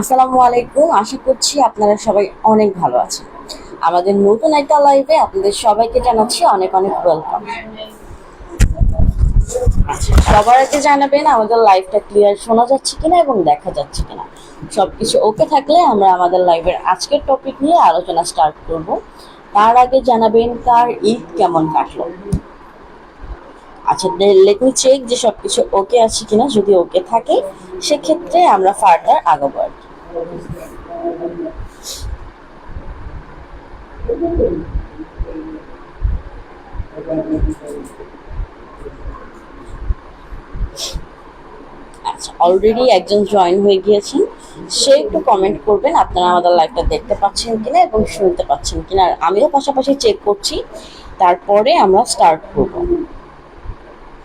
আসসালামু আলাইকুম। আশা করছি আপনারা সবাই অনেক ভালো আছেন। আমাদের নতুন একটা লাইভে আপনাদের সবাইকে জানাচ্ছি অনেক অনেক ওয়েলকাম সবার আগে জানাবেন, আমাদের লাইভটা ক্লিয়ার শোনা যাচ্ছে কিনা এবং দেখা যাচ্ছে কিনা। সবকিছু ওকে থাকলে আমরা আমাদের লাইভের আজকের টপিক নিয়ে আলোচনা স্টার্ট করব। তার আগে জানাবেন কার ঈদ কেমন কাটলো? আচ্ছা লেট মি চেক যে সবকিছু ওকে আছে কিনা, যদি ওকে থাকে, সেক্ষেত্রে আমরা ফার্দার আগাবো আর। আচ্ছা অলরেডি একজন জয়েন হয়ে গিয়েছেন, সে একটু কমেন্ট করবেন, আপনারা আমাদের লাইভটা দেখতে পাচ্ছেন কিনা এবং শুনতে পাচ্ছেন কিনা আর আমিও পাশাপাশি চেক করছি, তারপরে আমরা স্টার্ট করব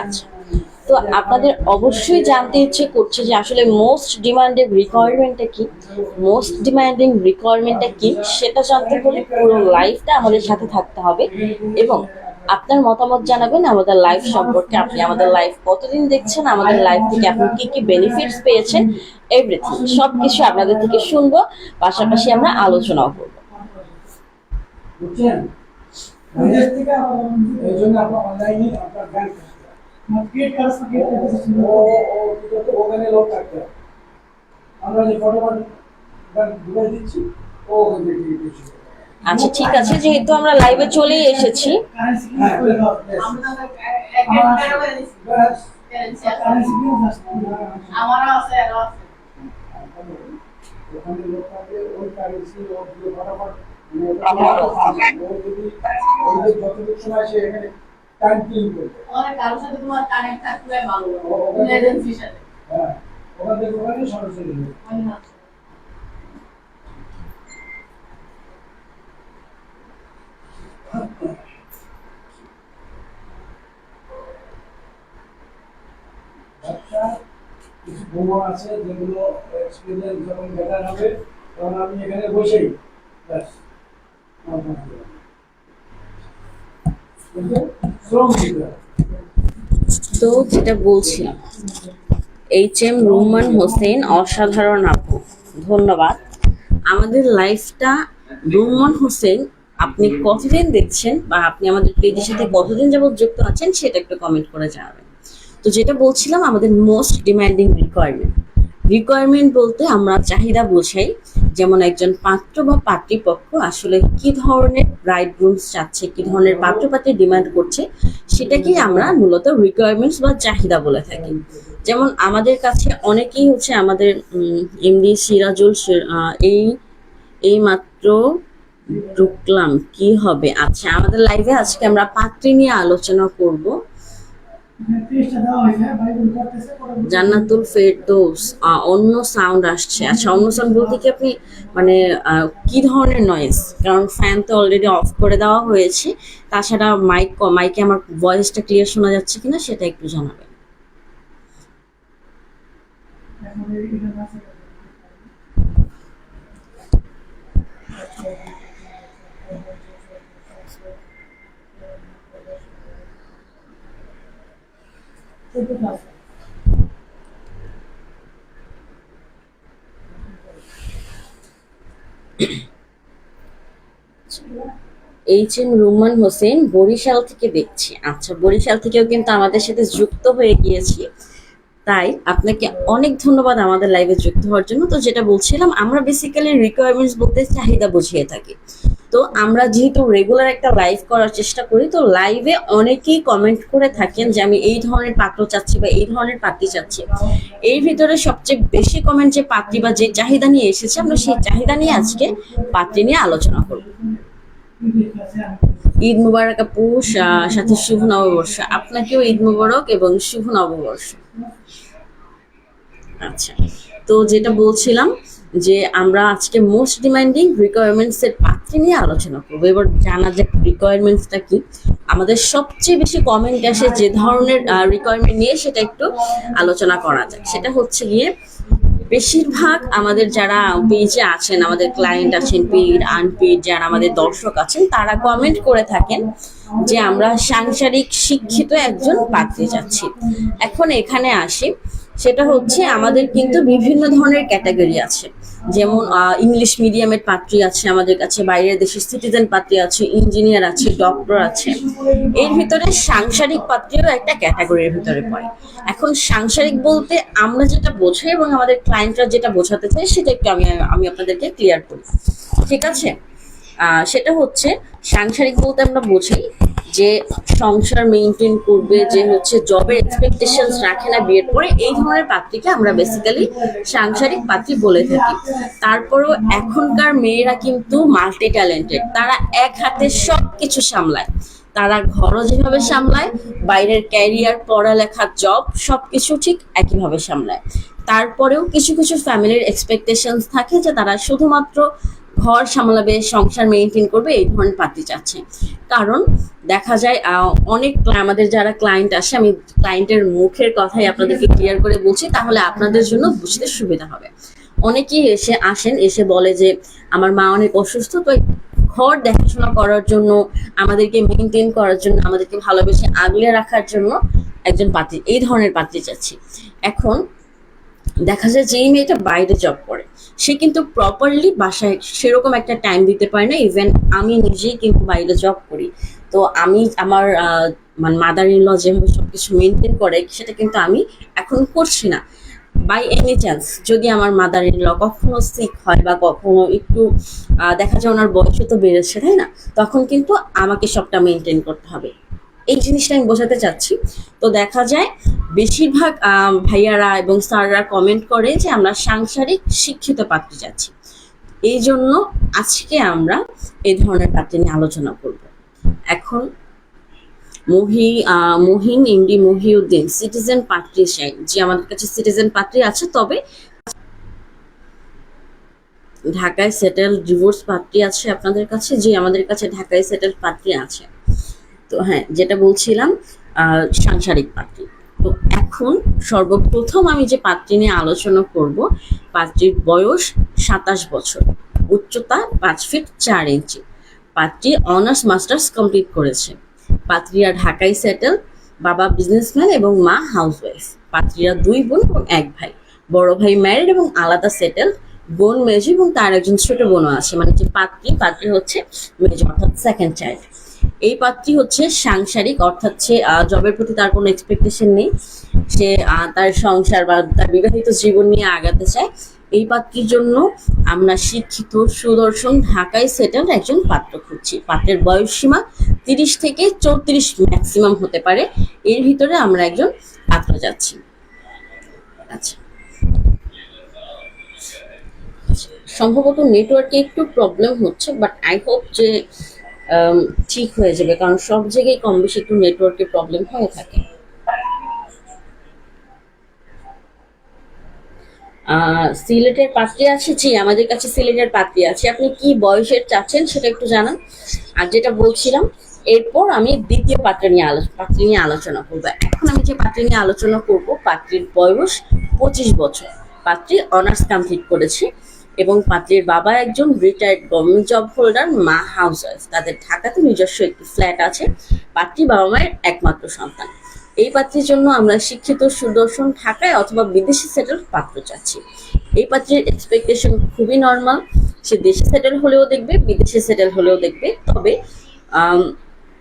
আচ্ছা। তো আপনাদের অবশ্যই জানতে ইচ্ছে করছে যে আসলে মোস্ট ডিমান্ডিং রিকোয়ারমেন্টটা কি? মোস্ট ডিমান্ডিং রিকোয়ারমেন্টটা কি? সেটা জানতে হলে পুরো লাইফটা আমাদের সাথে থাকতে হবে এবং আপনার মতামত জানাবেন আমাদের লাইফ সম্পর্কে। আপনি আমাদের লাইফ কতদিন দেখছেন, আমাদের লাইফ থেকে আপনি কি কি বেনিফিটস পেয়েছেন এভরিথিং সবকিছু আপনাদের থেকে শুনব, পাশাপাশি আমরা আলোচনাও করব। বুঝছেন? থেকে অনলাইনে ওখানে লোক থাকতে আমরা যে ফটোফট ঘুরে দিচ্ছি ও ওখান থেকে দিচ্ছি আচ্ছা ঠিক আছে যেহেতু আমরা লাইভে চলেই এসেছি আমারও করবে কারোর সাথে তোমার কানেক্ট থাকলে ভালো। ও, ও, ও। এজেন্সির সাথে। হ্যাঁ ওখান থেকে ওখানে সরাসরি আছে কিছু আছে যেগুলো এক্সপিরিয়েন্স যখন বেটার হবে তখন আমি এখানে বসেই। ব্যাস তো যেটা বলছিলাম এইচ এম রুমান হোসেন অসাধারণ আপু, ধন্যবাদ। আমাদের লাইফটা রুমান হোসেন, আপনি কতদিন দেখছেন বা আপনি আমাদের পেজের সাথে কতদিন যাবত যুক্ত আছেন সেটা একটু কমেন্ট করে জানাবেন। তো যেটা বলছিলাম, আমাদের মোস্ট ডিমান্ডিং রিকোয়ারমেন্ট রিকোয়ারমেন্ট বলতে আমরা চাহিদা বোঝাই যেমন একজন পাত্র বা পাত্রীপক্ষ আসলে কি ধরনের ব্রাইড গ্রুমস চাচ্ছে, কি ধরনের পাত্রপাত্রী ডিমান্ড করছে সেটাকেই আমরা মূলত রিকোয়ারমেন্টস বা চাহিদা বলে থাকি। যেমন আমাদের কাছে অনেকেই হচ্ছে আমাদের এমডি সিরাজুল এই এই মাত্র ঢুকলাম, কি হবে? আচ্ছা আমাদের লাইভে আজকে আমরা পাত্রী নিয়ে আলোচনা করব টেস্টটা দেওয়া হয়েছে বাইবেল করতেছে করে জান্নাতুল ফেরদৌস অন্য সাউন্ড আসছে। আচ্ছা অন্য সাউন্ড বলতে কি আপনি মানে কি ধরনের নয়েজ কারণ ফ্যান তো অলরেডি অফ করে দেওয়া হয়েছে। তাছাড়া মাইক মাইকে আমার ভয়েসটা ক্লিয়ার শোনা যাচ্ছে কিনা সেটা একটু জানাবেন এখন এখানে আছে চোদ্দ class H M Ruman Hossain Barisal থেকে দেখছি। আচ্ছা বরিশাল থেকেও কিন্তু আমাদের সাথে যুক্ত হয়ে গিয়েছি। তাই আপনাকে অনেক ধন্যবাদ আমাদের লাইভে যুক্ত হওয়ার জন্য। তো যেটা বলছিলাম, আমরা বেসিক্যালি রিকোয়ারমেন্টস বলতে চাহিদা বুঝিয়ে থাকি। তো আমরা যেহেতু রেগুলার একটা লাইভ করার চেষ্টা করি, তো লাইভে অনেকেই কমেন্ট করে থাকেন যে আমি এই ধরনের পাত্র চাচ্ছি বা এই ধরনের পাত্রী চাচ্ছি। এর ভিতরে সবচেয়ে বেশি কমেন্ট যে পাত্রী বা যে চাহিদা নিয়ে এসেছে, আমরা সেই চাহিদা নিয়ে আজকে পাত্রী নিয়ে আলোচনা করব। ঈদ মুবারক আপু সাথে শুভ নববর্ষ। আপনাকেও ঈদ মুবারক এবং শুভ নববর্ষ। আচ্ছা তো যেটা বলছিলাম যে আমরা আজকে মোস্ট ডিমান্ডিং রিকোয়ারমেন্টস এর পাত্রী নিয়ে আলোচনা করব। এবার জানা যাক রিকোয়ারমেন্টসটা কি। আমাদের সবচেয়ে বেশি কমেন্ট আসে যে ধরনের রিকোয়ারমেন্ট নিয়ে সেটা একটু আলোচনা করা যাক। সেটা হচ্ছে গিয়ে, বেশিরভাগ আমাদের যারা পেজে আছেন, আমাদের ক্লায়েন্ট আছেন পেড আনপেড যারা আমাদের দর্শক আছেন, তারা কমেন্ট করে থাকেন যে আমরা সাংসারিক শিক্ষিত একজন পাত্রী যাচ্ছি এখন এখানে আসি। সেটা হচ্ছে আমাদের কিন্তু বিভিন্ন ধরনের ক্যাটাগরি আছে। যেমন ইংলিশ মিডিয়ামের পাত্রী আছে আমাদের কাছে, বাইরের দেশের সিটিজেন পাত্রী আছে ইঞ্জিনিয়ার আছে ডক্টর আছে। এর ভিতরে সাংসারিক পাত্রীও একটা ক্যাটাগরির ভিতরে পড়ে। এখন সাংসারিক বলতে আমরা যেটা বোঝাই এবং আমাদের ক্লায়েন্টরা যেটা বোঝাতে চাই সেটা একটু আমি আমি আপনাদেরকে ক্লিয়ার করি। ঠিক আছে? সেটা হচ্ছে, সাংসারিক বলতে আমরা বুঝি যে সংসার মেনটেন করবে, যে হচ্ছে জবের এক্সপেকটেশন রাখে না বিয়ের পরে, এই ধরনের পাত্রীকে আমরা বেসিক্যালি সাংসারিক পাত্রী বলে থাকি। তারপরেও এখনকার মেয়েরা কিন্তু মাল্টি ট্যালেন্টেড তারা এক হাতে সব কিছু সামলায়। তারা ঘরও যেভাবে সামলায়, বাইরের ক্যারিয়ার পড়ালেখা জব সব কিছু ঠিক একইভাবে সামলায়। তারপরেও কিছু কিছু ফ্যামিলির এক্সপেকটেশনস থাকে যে তারা শুধুমাত্র ঘর সামলাবে, সংসার মেনটেন করবে, এই ধরনের পাত্রী চাচ্ছে। কারণ দেখা যায় অনেক আমাদের যারা ক্লায়েন্ট আসে, আমি ক্লায়েন্টের মুখের কথাই আপনাদেরকে ক্লিয়ার করে বলছি, তাহলে আপনাদের জন্য বুঝতে সুবিধা হবে। অনেকেই এসে আসেন, এসে বলে যে, আমার মা অনেক অসুস্থ, তো ঘর দেখাশোনা করার জন্য, আমাদেরকে মেনটেন করার জন্য, আমাদেরকে ভালোবেসে আগলে রাখার জন্য একজন পাত্রী, এই ধরনের পাত্রী চাচ্ছি। এখন দেখা যায় যে এই মেয়েটা বাইরে জব করে। সে কিন্তু প্রপারলি বাসায় সেরকম একটা টাইম দিতে পারে না ইভেন আমি নিজেই কিন্তু বাইরে জব করি। তো আমি আমার মানে মাদার ইন ল যেভাবে সবকিছু মেনটেন করে, সেটা কিন্তু আমি এখন করছি না। বাই এনি চান্স যদি আমার মাদার ইন ল কখনো সিক হয় বা কখনো একটু দেখা যায় ওনার বয়সও তো বেড়েছে, তাই না? তখন কিন্তু আমাকে সবটা মেনটেন করতে হবে। এই জিনিসটা আমি বোঝাতে চাচ্ছি। তো দেখা যায়, বেশিরভাগ ভাইয়ারা এবং স্যাররা কমেন্ট করে যে আমরা সাংসারিক শিক্ষিত পাত্রী যাচ্ছি। এই জন্য আজকে আমরা এই ধরনের পাত্রী নিয়ে আলোচনা করব। এখন মহি মহিন এমডি মহিউদ্দিন সিটিজেন পাত্রী চাই। যে আমাদের কাছে সিটিজেন পাত্রী আছে, তবে ঢাকায় সেটেল ডিভোর্স পাত্রী আছে আপনাদের কাছে? যে আমাদের কাছে ঢাকায় সেটেল পাত্রী আছে। তো হ্যাঁ যেটা বলছিলাম সাংসারিক পাত্রী। তো এখন সর্বপ্রথম আমি যে পাত্রী নিয়ে আলোচনা করব, পাত্রীর বয়স সাতাশ বছর, উচ্চতা পাঁচ ফিট চার ইঞ্চি পাত্রী অনার্স মাস্টার্স কমপ্লিট করেছে। পাত্রীরা ঢাকায় সেটেল বাবা বিজনেসম্যান এবং মা হাউসওয়াইফ পাত্রীরা দুই বোন এবং এক ভাই। বড় ভাই ম্যারিড এবং আলাদা সেটেল বোন মেজো এবং তার একজন ছোট বোনও আছে। মানে যে পাত্রী পাত্রী হচ্ছে মেজো অর্থাৎ সেকেন্ড চাইল্ড এই পাত্রী হচ্ছে সাংসারিক, অর্থাৎ সে জবের প্রতি তার কোনো এক্সপেকটেশন নেই। সে তার সংসার বা তার বিবাহিত জীবন নিয়ে আগাতে চায়। এই পাত্রীর জন্য আমরা শিক্ষিত, সুদর্শন, ঢাকায় সেটেল একজন পাত্র খুঁজছি। পাত্রের বয়স সীমা তিরিশ থেকে চৌত্রিশ ম্যাক্সিমাম হতে পারে। এর ভিতরে আমরা একজন পাত্র যাচ্ছি। আচ্ছা। সম্ভবত নেটওয়ার্কে একটু প্রবলেম হচ্ছে বাট আই হোপ যে ঠিক হয়ে যাবে, কারণ সব জায়গায় কম বেশি একটু নেটওয়ার্কের প্রবলেম হয়ে থাকে। সিলেটের পাত্রী আছে? জি, আমাদের কাছে সিলেটের পাত্রী আছে। আপনি কি বয়সের চাচ্ছেন সেটা একটু জানান। আর যেটা বলছিলাম, এরপর আমি দ্বিতীয় পাত্র নিয়ে পাত্রী নিয়ে আলোচনা করব। এখন আমি যে পাত্রী নিয়ে আলোচনা করব, পাত্রীর বয়স পঁচিশ বছর। পাত্রী অনার্স কমপ্লিট করেছে। এবং পাত্রীর বাবা একজন রিটায়ার্ড গভর্নমেন্ট জব হোল্ডার মা হাউস ওয়াইফ তাদের ঢাকাতে নিজস্ব একটি ফ্ল্যাট আছে, পাত্রী বাবা মায়ের একমাত্র সন্তান। এই পাত্রের জন্য আমরা শিক্ষিত, সুদর্শন ঢাকায় অথবা বিদেশি সেটেল পাত্র চাচ্ছি। এই পাত্রের এক্সপেকটেশন খুবই নর্মাল সে দেশে সেটেল হলেও দেখবে, বিদেশে সেটেল হলেও দেখবে। তবে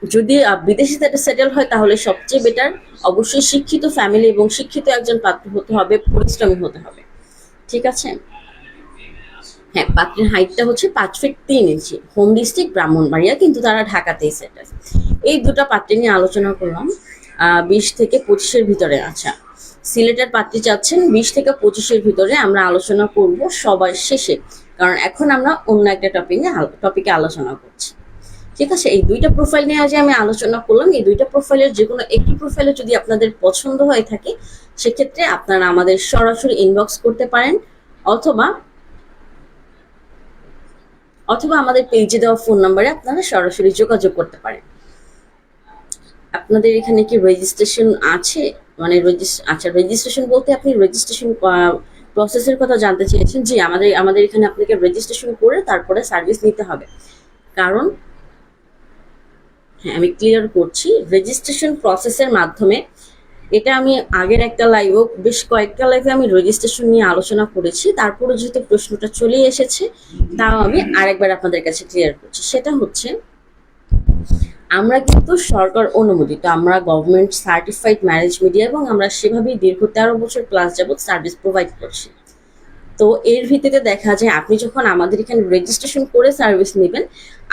যদি বিদেশি সেটেল হয়, তাহলে সবচেয়ে বেটার অবশ্যই শিক্ষিত ফ্যামিলি এবং শিক্ষিত একজন পাত্র হতে হবে, পরিশ্রমী হতে হবে। ঠিক আছে? হ্যাঁ পাত্রের হাইটটা হচ্ছে পাঁচ ফিট তিন ইঞ্চি হোম ডিস্ট্রিক্ট ব্রাহ্মণবাড়িয়া, কিন্তু তারা ঢাকাতেই সেটেল এই দুটো পাত্রে নিয়ে আলোচনা করলাম। বিশ থেকে পঁচিশের ভিতরে আচ্ছা। সিলেটের পাত্রী চাচ্ছেন বিশ থেকে পঁচিশের ভিতরে আমরা আলোচনা করব সবার শেষে। কারণ এখন আমরা অন্য একটা টপিকে টপিকে আলোচনা করছি। ঠিক আছে, এই দুইটা প্রোফাইল নিয়ে আজ আমি আলোচনা করলাম। এই দুইটা প্রোফাইলের যে কোনো একটি প্রোফাইলে যদি আপনাদের পছন্দ হয়ে থাকে, সেক্ষেত্রে আপনারা আমাদের সরাসরি ইনবক্স করতে পারেন। অথবা অথবা আমাদের পেজে দেওয়া ফোন নাম্বারে আপনারা সরাসরি যোগাযোগ করতে পারেন। আপনাদের এখানে কি রেজিস্ট্রেশন আছে? মানে আচ্ছা রেজিস্ট্রেশন বলতে আপনি রেজিস্ট্রেশন প্রসেসের কথা জানতে চেয়েছেন। জি, আমাদের আমাদের এখানে আপনাকে রেজিস্ট্রেশন করে তারপরে সার্ভিস নিতে হবে। কারণ হ্যাঁ আমি ক্লিয়ার করছি রেজিস্ট্রেশন প্রসেসের মাধ্যমে এটা আমি আগের একটা লাইভও বেশ কয়েকটা লাইভে আমি রেজিস্ট্রেশন নিয়ে আলোচনা করেছি। তারপরে যেহেতু প্রশ্নটা চলে এসেছে, তাও আমি আরেকবার আপনাদের কাছে ক্লিয়ার করছি। সেটা হচ্ছে, আমরা কিন্তু সরকার অনুমোদিত, আমরা গভর্নমেন্ট সার্টিফাইড ম্যারেজ মিডিয়া এবং আমরা সেভাবেই দীর্ঘ তেরো বছর প্লাস যাবত সার্ভিস প্রোভাইড করছি। তো এর ভিত্তিতে দেখা যায়, আপনি যখন আমাদের এখানে রেজিস্ট্রেশন করে সার্ভিস নেবেন,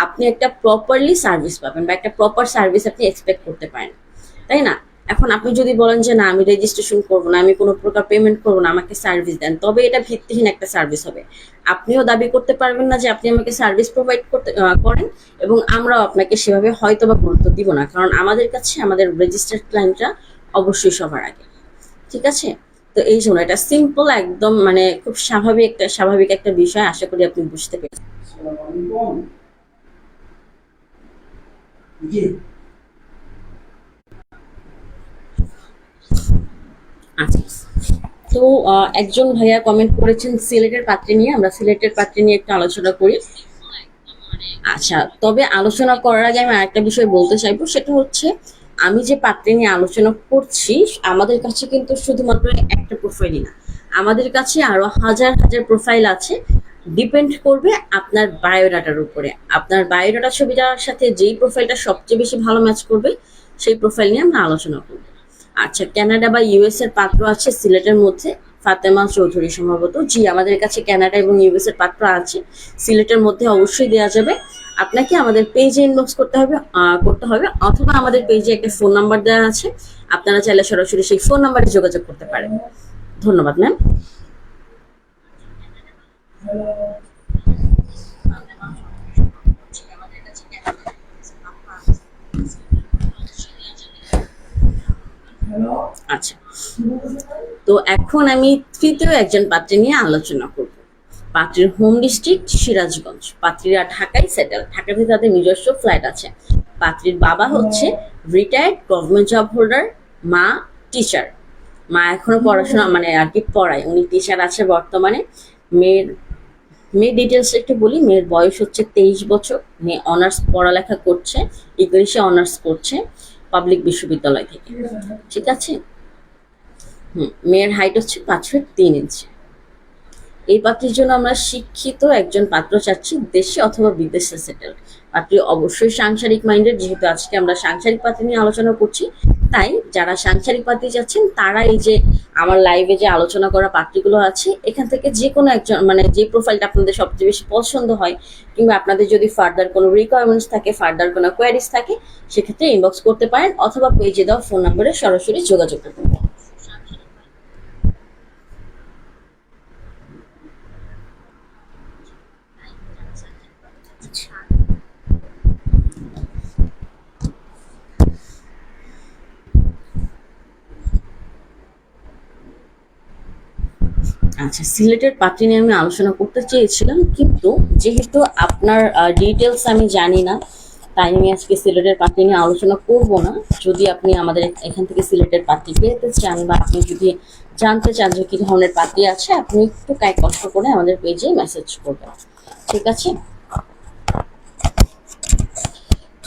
আপনি একটা প্রপারলি সার্ভিস পাবেন বা একটা প্রপার সার্ভিস আপনি এক্সপেক্ট করতে পারেন। তাই না? এখন আপনি যদি বলেন যে না, আমি রেজিস্ট্রেশন করব না, আমি কোনো প্রকার পেমেন্ট করব না, আমাকে সার্ভিস দেন, তবে এটা ভিত্তিহীন একটা সার্ভিস হবে। আপনিও দাবি করতে পারবেন না যে আপনি আমাকে সার্ভিস প্রোভাইড করতে করেন, এবং আমরাও আপনাকে সেভাবে হয়তো বা গুরুত্ব দিব না, কারণ আমাদের কাছে, আমাদের রেজিস্টার্ড ক্লায়েন্টরা অবশ্যই সবার আগে। ঠিক আছে? তো এই জন্য এটা সিম্পল একদম মানে খুব স্বাভাবিক একটা স্বাভাবিক একটা বিষয়, আশা করি আপনি বুঝতে পেরেছেন। আচ্ছা তো একজন ভাইয়া কমেন্ট করেছেন সিলেটের পাত্রে নিয়ে, আমরা সিলেটের পাত্রে নিয়ে একটু আলোচনা করি। আচ্ছা তবে আলোচনা করার আগে আমি আরেকটা বিষয় বলতে চাইব, সেটা হচ্ছে আমি যে পাত্রে নিয়ে আলোচনা করছি, আমাদের কাছে কিন্তু শুধুমাত্র একটা প্রোফাইলই না। আমাদের কাছে আরও হাজার হাজার প্রোফাইল আছে। ডিপেন্ড করবে আপনার বায়োডাটার উপরে। আপনার বায়োডাটা ছবিটার সাথে যেই প্রোফাইলটা সবচেয়ে বেশি ভালো ম্যাচ করবে, সেই প্রোফাইল নিয়ে আমরা আলোচনা করব। আচ্ছা কানাডা বা ইউএস এর পাত্র আছে সিলেটের মধ্যে? ফাতেমা চৌধুরী সম্ভবত। জি, আমাদের কাছে কানাডা এবং ইউএস এর পাত্র আছে। সিলেটের মধ্যে অবশ্যই দেওয়া যাবে। আপনাকে আমাদের পেজে ইনবক্স করতে হবে করতে হবে। অথবা আমাদের পেজে একটা ফোন নাম্বার দেওয়া আছে। আপনারা চাইলে সরাসরি সেই ফোন নাম্বারে যোগাযোগ করতে পারেন। ধন্যবাদ ম্যাম আচ্ছা। তো এখন আমি তৃতীয় একজন পাত্রী নিয়ে আলোচনা করব। পাত্রীর হোম ডিস্ট্রিক্ট সিরাজগঞ্জ। পাত্রীরা ঢাকায় সেটেল। ঢাকাতে তাদের নিজস্ব ফ্ল্যাট আছে। পাত্রীর বাবা হচ্ছে রিটায়ার্ড গভর্নমেন্ট জব হোল্ডার মা টিচার মা এখনও পড়াশোনা মানে আর কি পড়ায়। উনি টিচার আছে বর্তমানে। মেয়ের মেয়ের ডিটেলস একটু বলি। মেয়ের বয়স হচ্ছে তেইশ বছর। মেয়ে অনার্স পড়ালেখা করছে। ইংলিশে অনার্স করছে পাবলিক বিশ্ববিদ্যালয় থেকে। ঠিক আছে? হম, মেয়ের হাইট হচ্ছে পাঁচ ফিট তিন ইঞ্চি এই পাত্রের জন্য আমরা শিক্ষিত একজন পাত্র চাচ্ছি দেশে অথবা বিদেশে সেটেল পাত্রী অবশ্যই সাংসারিক মাইন্ডের যেহেতু আজকে আমরা সাংসারিক পাত্রী নিয়ে আলোচনা করছি, তাই যারা সাংসারিক পাত্রী যাচ্ছেন তারা এই যে আমার লাইভে যে আলোচনা করা পাত্রীগুলো আছে, এখান থেকে যে কোনো একজন মানে যে প্রোফাইলটা আপনাদের সবচেয়ে বেশি পছন্দ হয়, কিংবা আপনাদের যদি ফার্দার কোনো রিকোয়ারমেন্টস থাকে ফার্দার কোনো কোয়ারিজ থাকে, সেক্ষেত্রে ইনবক্স করতে পারেন, অথবা পেজে দেওয়া ফোন নম্বরে সরাসরি যোগাযোগ করতে পারেন। আচ্ছা সিলেটের পাত্রী নিয়ে আমি আলোচনা করতে চেয়েছিলাম, কিন্তু যেহেতু আপনার ডিটেলস আমি জানি না, তাই আমি আজকে সিলেটের পাত্রী নিয়ে আলোচনা করব না। যদি আপনি আমাদের এখান থেকে সিলেটের পাত্রী পেতে চান বা আপনি যদি জানতে চান যে কী ধরনের পাত্রী আছে, আপনি একটু কাই কষ্ট করে আমাদের পেজে মেসেজ করবেন। ঠিক আছে?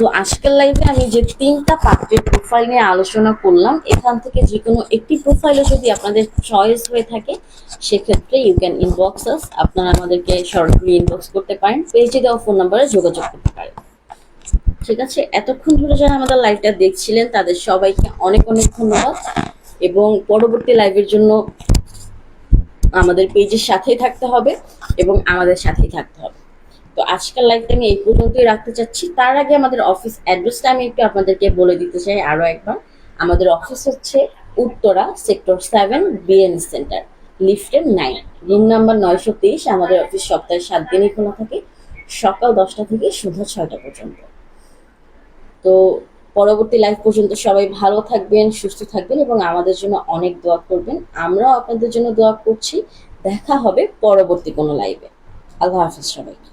তো আজকের লাইভে আমি যে তিনটা পাত্রের প্রোফাইল নিয়ে আলোচনা করলাম, এখান থেকে যে কোনো একটি প্রোফাইলে যদি আপনাদের চয়েস হয়ে থাকে, সেক্ষেত্রে ইউ ক্যান ইনবক্স আস আপনারা আমাদেরকে সরাসরি ইনবক্স করতে পারেন পেজে দেওয়া ফোন নাম্বারে যোগাযোগ করতে পারেন। ঠিক আছে? এতক্ষণ ধরে যারা আমাদের লাইভটা দেখছিলেন, তাদের সবাইকে অনেক অনেক ধন্যবাদ এবং পরবর্তী লাইভের জন্য আমাদের পেজের সাথেই থাকতে হবে এবং আমাদের সাথেই থাকতে হবে। তো আজকের লাইভটা আমি এই পর্যন্তই রাখতে চাচ্ছি। তার আগে আমাদের অফিস অ্যাড্রেসটা আমি একটু আপনাদেরকে বলে দিতে চাই আরও একবার। আমাদের অফিস হচ্ছে Uttara sector seven BN centre লিফটের নাইন রুম নাম্বার নয়শো তেইশ, আমাদের অফিস সপ্তাহে সাত দিনই খোলা থাকে। সকাল দশটা থেকে সন্ধ্যা ছয়টা পর্যন্ত। তো পরবর্তী লাইফ পর্যন্ত সবাই ভালো থাকবেন, সুস্থ থাকবেন এবং আমাদের জন্য অনেক দোয়া করবেন। আমরাও আপনাদের জন্য দোয়া করছি। দেখা হবে পরবর্তী কোনো লাইভে আল্লাহ হাফিজ সবাইকে।